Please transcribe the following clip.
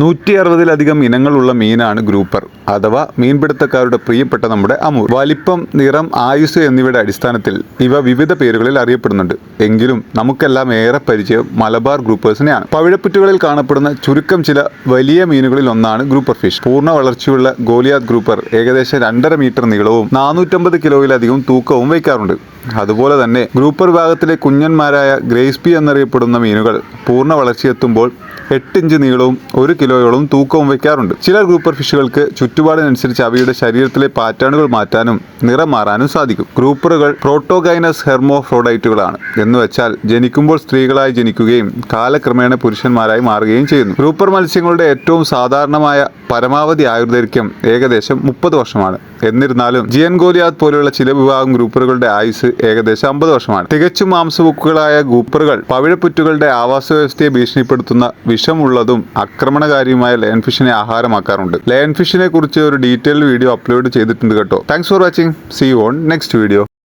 നൂറ്റി അറുപതിലധികം ഇനങ്ങളുള്ള മീനാണ് ഗ്രൂപ്പർ അഥവാ മീൻപിടുത്തക്കാരുടെ പ്രിയപ്പെട്ട നമ്മുടെ അമൂർ. വലിപ്പം നിറം ആയുസ് എന്നിവയുടെ അടിസ്ഥാനത്തിൽ ഇവ വിവിധ പേരുകളിൽ അറിയപ്പെടുന്നുണ്ട്. എങ്കിലും നമുക്കെല്ലാം ഏറെ പരിചയം മലബാർ ഗ്രൂപ്പേഴ്സിനെയാണ്. പവിഴപ്പുറ്റുകളിൽ കാണപ്പെടുന്ന ചുരുക്കം ചില വലിയ മീനുകളിൽ ഒന്നാണ് ഗ്രൂപ്പർ ഫിഷ്. പൂർണ വളർച്ചയുള്ള ഗോലിയാത് ഗ്രൂപ്പർ ഏകദേശം രണ്ടര മീറ്റർ നീളവും നാനൂറ്റമ്പത് കിലോയിലധികം തൂക്കവും വയ്ക്കാറുണ്ട്. അതുപോലെ തന്നെ ഗ്രൂപ്പർ വിഭാഗത്തിലെ കുഞ്ഞന്മാരായ ഗ്രേസ്പി എന്നറിയപ്പെടുന്ന മീനുകൾ പൂർണ വളർച്ചയെത്തുമ്പോൾ എട്ട് ഇഞ്ച് നീളവും ഒരു കിലോയോളം തൂക്കവും വയ്ക്കാറുണ്ട്. ചില ഗ്രൂപ്പർ ഫിഷുകൾക്ക് ചുറ്റുപാടിനനുസരിച്ച് അവയുടെ ശരീരത്തിലെ പാറ്റേണുകൾ മാറ്റാനും നിറം മാറാനും സാധിക്കും. ഗ്രൂപ്പറുകൾ പ്രോട്ടോഗൈനസ് ഹെർമോഫ്രോഡൈറ്റുകളാണ്. എന്ന് വെച്ചാൽ ജനിക്കുമ്പോൾ സ്ത്രീകളായി ജനിക്കുകയും കാലക്രമേണ പുരുഷന്മാരായി മാറുകയും ചെയ്യുന്നു. ഗ്രൂപ്പർ മത്സ്യങ്ങളുടെ ഏറ്റവും സാധാരണമായ പരമാവധി ആയുർദൈർഘ്യം ഏകദേശം മുപ്പത് വർഷമാണ്. എന്നിരുന്നാലും ജിയൻ ഗോലിയാദ് പോലെയുള്ള ചില വിഭാഗം ഗ്രൂപ്പറുകളുടെ ആയുസ് ഏകദേശം അമ്പത് വർഷമാണ്. തികച്ചും മാംസബുക്കുകളായ ഗ്രൂപ്പറുകൾ പവിഴപ്പുറ്റുകളുടെ ആവാസ വ്യവസ്ഥയെ ഭീഷണിപ്പെടുത്തുന്ന വിഷമുള്ളതും ആക്രമണകാരിയുമായ ലയൺ ഫിഷിനെ ആഹാരമാക്കാറുണ്ട്. ലയൺ ഫിഷിനെ കുറിച്ച് ഒരു ഡീറ്റെയിൽഡ് വീഡിയോ അപ്ലോഡ് ചെയ്തിട്ടുണ്ട് കേട്ടോ. Thanks for watching see on next video